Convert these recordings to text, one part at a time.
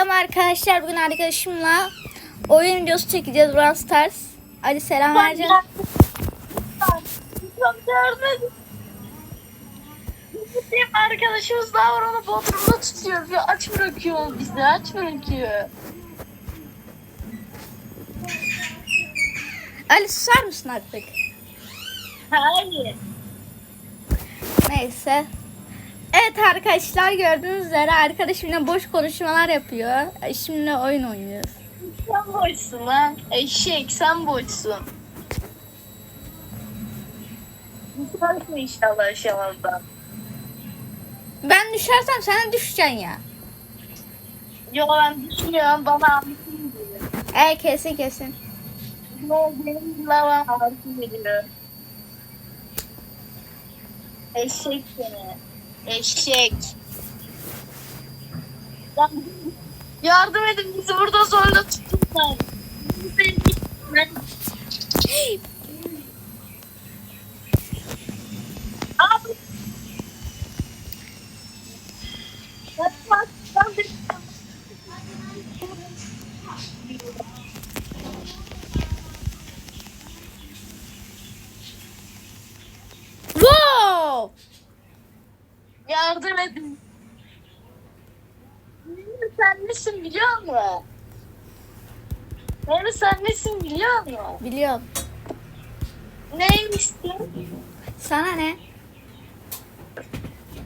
Selam arkadaşlar. Bugün arkadaşımla oyun videosu çekeceğiz Brawl Stars. Hadi selam vereceğim. Bizim arkadaşımız daha var onu bodrumda tutuyor. Ya aç bırakıyor bizi aç bırakıyor. Ali susar mısın artık? Hayır. Neyse. Evet arkadaşlar gördüğünüz üzere arkadaşımla boş konuşmalar yapıyor. Şimdi oyun oynuyoruz. Sen boşsun lan. Eşek sen boşsun. Düşersin inşallah aşamadan. Ben düşersem sen de düşeceksin ya. Yo ben düşünüyorum bana anlatayım diyor. E kesin kesin. Ne benim bana anlatayım diyor. Eşek seni. Eşek. Yardım edin bizi burada zorla tuttular. Ben... Abi. Bak, bak, ben de- Wow! Yardım edin. Mehmet sen nesin biliyor musun? Mehmet sen nesin biliyor musun? Biliyorum. Neymişsin? Sana ne?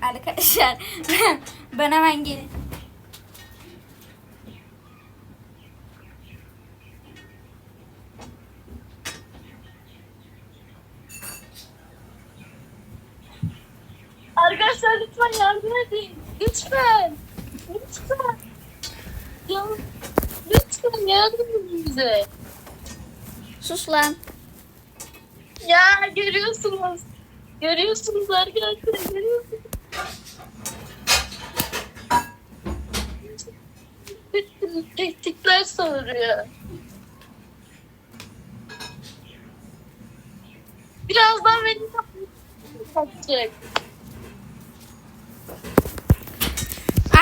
Arkadaşlar ben, ben hemen gelin. Arkadaşlar lütfen yardım edin. Lütfen. Lütfen. Ya, lütfen yardım edin bize. Sus lan. Ya görüyorsunuz. Görüyorsunuz arkadaşlar görüyorsunuz. Tehditler soruyor. Birazdan beni kapatacak.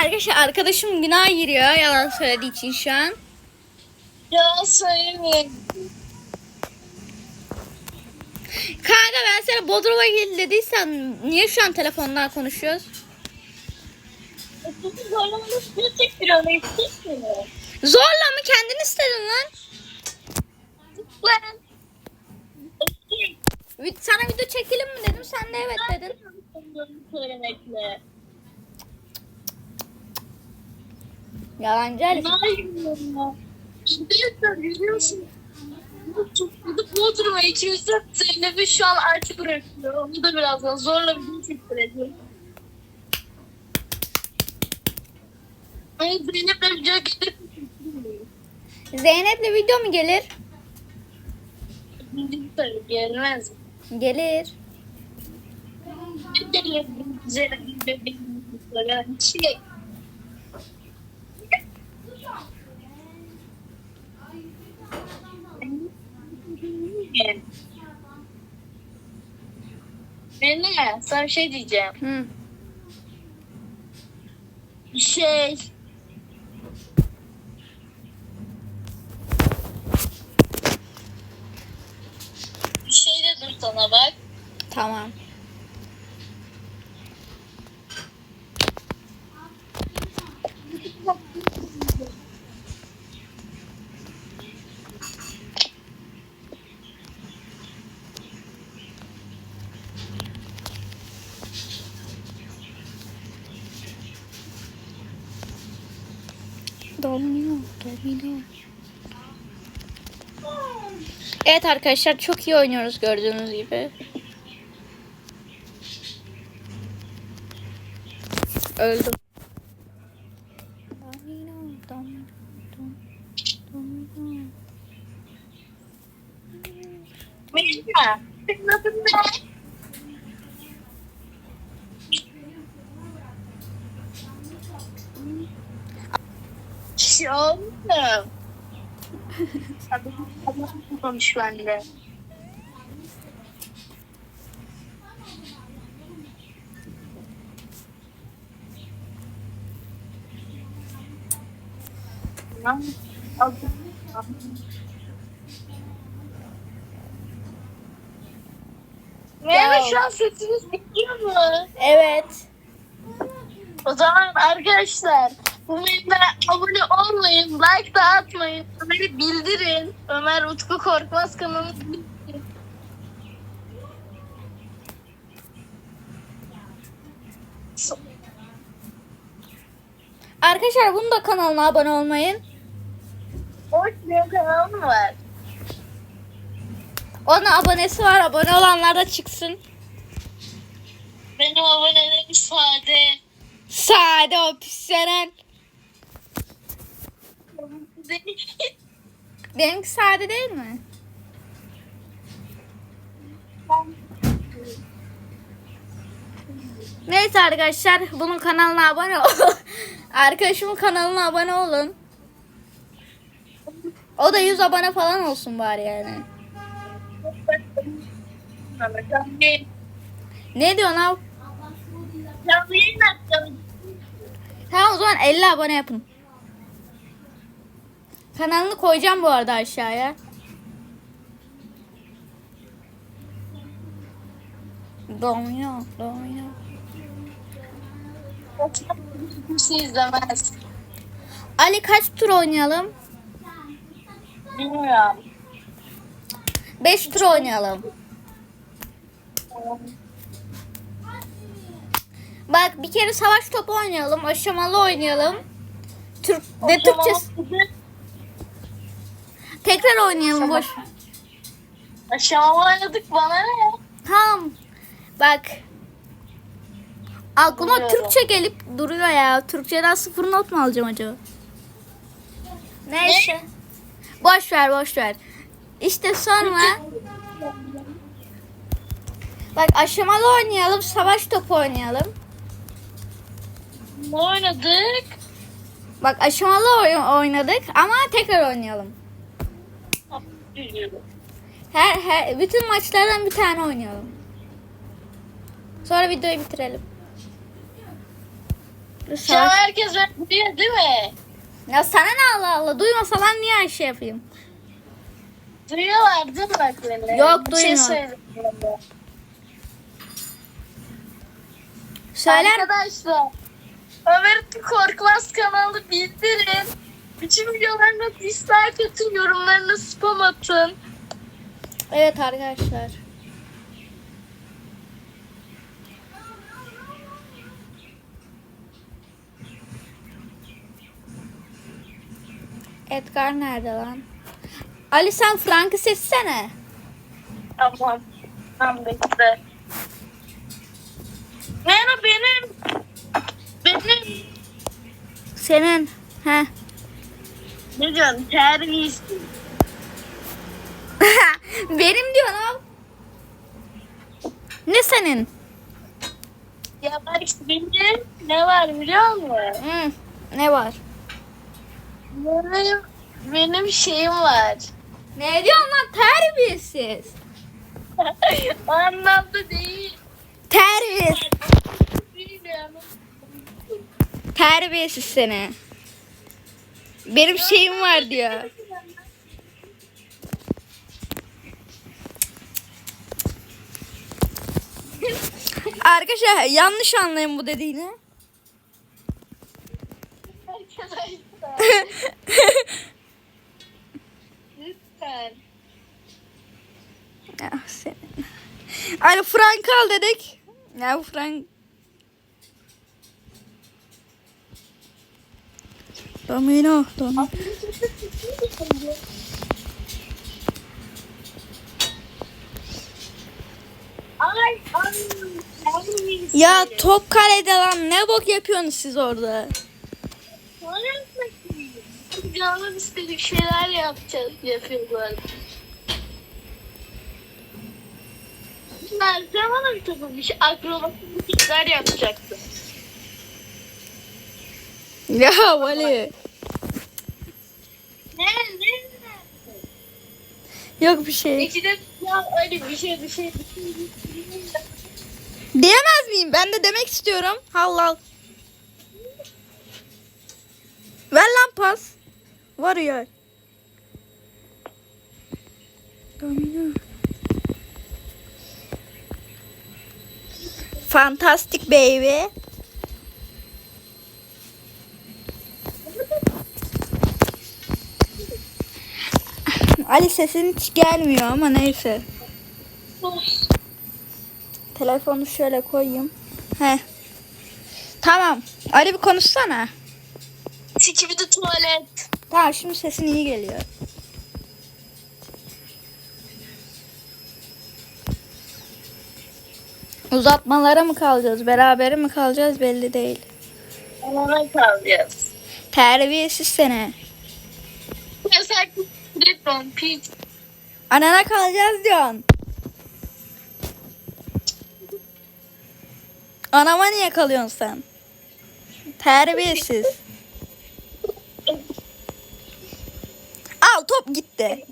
Arkadaşlar arkadaşım günah giriyor yalan söylediği için şu an. Ya söylemeyin. Kanka ben sana Bodrum'a gel dediysem niye şu an telefondan konuşuyoruz? Öteki zorlamanı suya çektiriyor. Ne istemiyor? Zorla mı kendin istedin lan? Vi- Sana video çekelim mi dedim sen de evet dedin. Söylemekle. Yalancı Elif. Arkadaşlar görüyorsun. Gidip Bodrum'a ikimizden Zeynep'i şu an artık bırakıyor. Onu da birazdan zorla bir gün çektireceğim. Ay Zeynep'le video gidip Zeynep'le video mu gelir? tabii gelmez. Gelir. Zeynep'le video Şey. Nene, sana bir şey diyeceğim. Hı. Şey. Bir şey dedim sana bak. Tamam. Domino, domino. Evet arkadaşlar çok iyi oynuyoruz gördüğünüz gibi. Öldüm. Domino, domino, domino. Melina, senin adın ne? Şoğlum. Adını adını konuş bende. Merhaba şu an sesiniz gidiyor mu? Evet. O zaman arkadaşlar bu abone olmayın, like da atmayın, Ömer'i bildirin. Ömer Utku Korkmaz kanalını bildirin. Arkadaşlar bunun da kanalına abone olmayın. Hoş bir kanal mı var? Onun abonesi var. Abone olanlar da çıksın. Benim abonelerim sade. Sade o pisseren. Benimki sade değil mi? Neyse arkadaşlar bunun kanalına abone ol. Arkadaşımın kanalına abone olun. O da 100 abone falan olsun bari yani. Ne diyorsun abi? Tamam o zaman 50 abone yapın. Kanalını koyacağım bu arada aşağıya. Domuyor, domuyor. Kimse izlemez. Ali kaç tur oynayalım? Bilmiyorum. 5 tur oynayalım. Bak bir kere savaş topu oynayalım, aşamalı oynayalım. Türk ve Türkçe tekrar oynayalım boş. Aşamalı oynadık bana ne? Tamam. Bak. Aklıma Biliyorum. Türkçe gelip duruyor ya. Türkçeden sıfır not mu alacağım acaba? Neyse. Boş ver boş ver. İşte sonra bak aşamalı oynayalım, savaş topu oynayalım. Ne oynadık? Bak aşamalı oyun oynadık ama tekrar oynayalım. Her, her bütün maçlardan bir tane oynayalım. Sonra videoyu bitirelim. Şu an herkes ben biliyor değil mi? Ya sana ne Allah Allah duymasalar niye her şey yapayım? Duyuyorlar değil mi bak beni? Yok, şey duymuyor. söyleyeyim. Söyler Arkadaşlar Ömer Korkmaz kanalı bildirin. Bütün videolarına dislike atın, yorumlarına spam atın. Evet arkadaşlar. Edgar nerede lan? Ali sen Frank'ı seçsene. Tamam. Tamam bekle. Merhaba benim. Benim. Senin. He. Ne diyorsun? Terbiyesiz. Benim abi. Ne senin? Ya bak benim ne var biliyor musun? Hı, ne var? Benim, benim şeyim var. Ne diyorsun lan terbiyesiz? o anlamda değil. Terbiyesiz. Terbiyesiz seni. Benim şeyim var diyor. Arkadaşlar yanlış anlayın bu dediğini. Lütfen. ya senin. Hani Frank al dedik. Ya Frank. Domino, domino. Ay ay. terbiyesiz. Ya top kalede lan ne bok yapıyorsunuz siz orada? Canım istedik şeyler yapacağız, yapıyorlar. Ben bana bir takım bir şey akrobatik işler yapacaktım. Ya Vali. Ne ne? Yok bir şey. İkide ya öyle bir şey bir şey bir şey. Bir şey. Diyemez miyim? Ben de demek istiyorum. Hallal. Ver lan pas. Varıyor. Domino. Fantastic baby. Ali sesin hiç gelmiyor ama neyse. Telefonu şöyle koyayım. He. Tamam. Ali bir konuşsana. Sikibidi tuvalet. Tamam şimdi sesin iyi geliyor. Uzatmalara mı kalacağız? Beraber mi kalacağız belli değil. Ona kalacağız. Terbiyesiz sene. Yasak Lütfen piç. Anana kalacağız diyorsun. Anama niye kalıyorsun sen? Terbiyesiz. Al top gitti.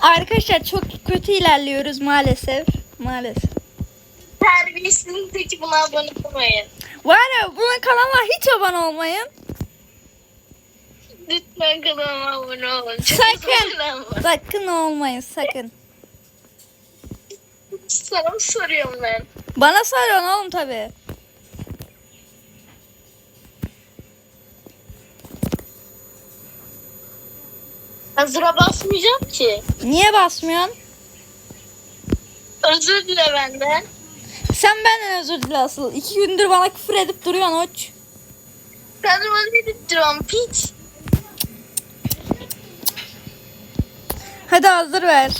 Arkadaşlar çok kötü ilerliyoruz maalesef. Maalesef. Terbiyesizin teki buna abone olmayın. Var ya buna kanala hiç abone olmayın. Lütfen kanalıma abone olun. Çok Sakın. Sakın olmayın sakın. Sana mı soruyorum ben? Bana sarıyorsun oğlum tabi. Hazıra basmayacağım ki. Niye basmıyorsun? Özür dile benden. Sen benden özür dile asıl. İki gündür bana küfür edip duruyorsun oç. Ben de bana dedirtiyorum piç. Hadi hazır ver.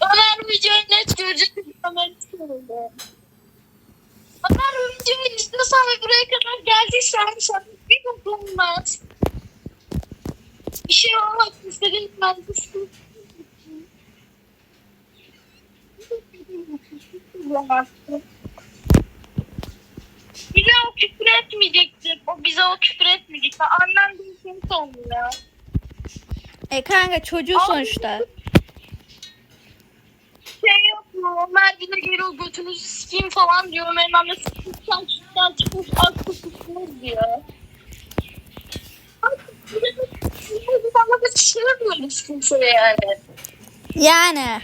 Ömer videoyu net görecek. Ömer videoyu izliyorsan ve buraya kadar geldiysen sana bir olmaz. Bir şey olmaz. İstediğin ben düştüm. Bize o küfür etmeyecektir. O bize o küfür etmeyecektir. Annem bir şey sanmıyor. E kanka çocuğu sonuçta. Şey yok mu? Ömer yine geri o götünüzü sikeyim falan diyor. Ömer'in annesi çıkmıştan çıkmıştan çıkmış aç tutuştunuz diyor. Bana da çişirmiyoruz kimseye yani. Yani.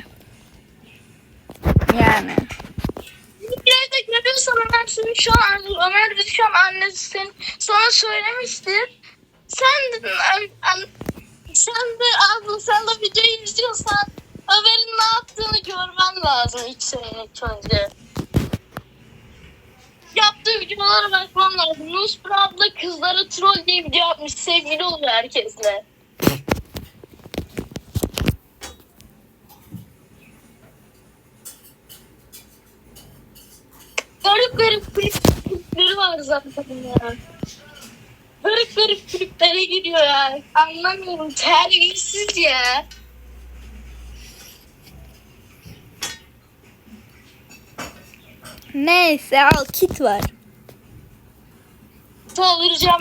Yani. Bir de görüyorsan Ömer senin şu an Ömer de şu an annesi sen, sana söylemiştir. Sen de an- an- sen de abla sen de videoyu izliyorsan Ömer'in ne yaptığını görmen lazım ilk senin ilk önce. Yaptığı videolara bakman lazım. Nuspra abla kızlara troll diye video yapmış. Sevgili oluyor herkesle. Garip garip klip- klipleri var zaten ya. Garip garip kliplere giriyor ya. Anlamıyorum. Terbiyesiz ya. Neyse al kit var. Söyleyeceğim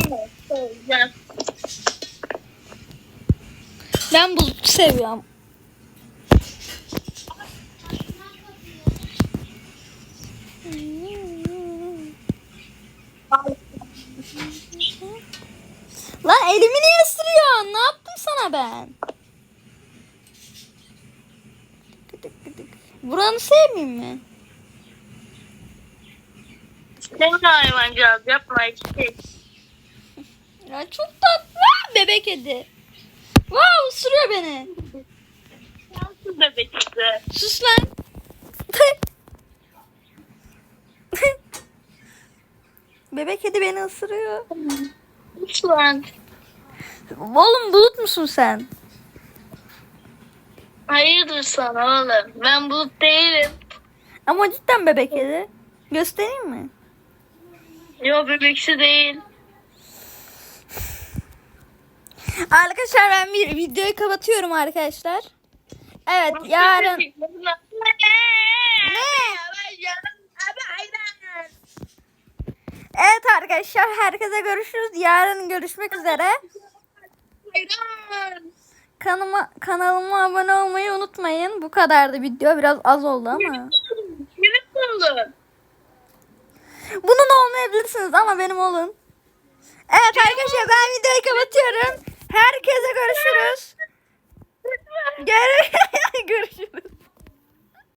ben. Ben bulut seviyorum. Lan elimi niye ısırıyorsun? Ne yaptım sana ben? Buranı sevmeyeyim mi? De hayvancağız yapma işte. Ya çok tatlı. Bebek kedi. Wow ısırıyor beni. Şanssız bebek işte. Sus lan. Bebek kedi beni ısırıyor. Lütfen. Oğlum bulut musun sen? Hayırdır sana oğlum. Ben bulut değilim. Ama cidden bebek kedi. Göstereyim mi? Yo bebeksi değil. Arkadaşlar ben bir videoyu kapatıyorum arkadaşlar. Evet yarın Ne? Evet arkadaşlar herkese görüşürüz. Yarın görüşmek üzere. Hayran. Kanalıma, abone olmayı unutmayın. Bu kadardı video. Biraz az oldu ama. Yemek oldu. Bunun olmayabilirsiniz ama benim olun. Evet arkadaşlar ben videoyu kapatıyorum. Herkese görüşürüz. Gör- görüşürüz.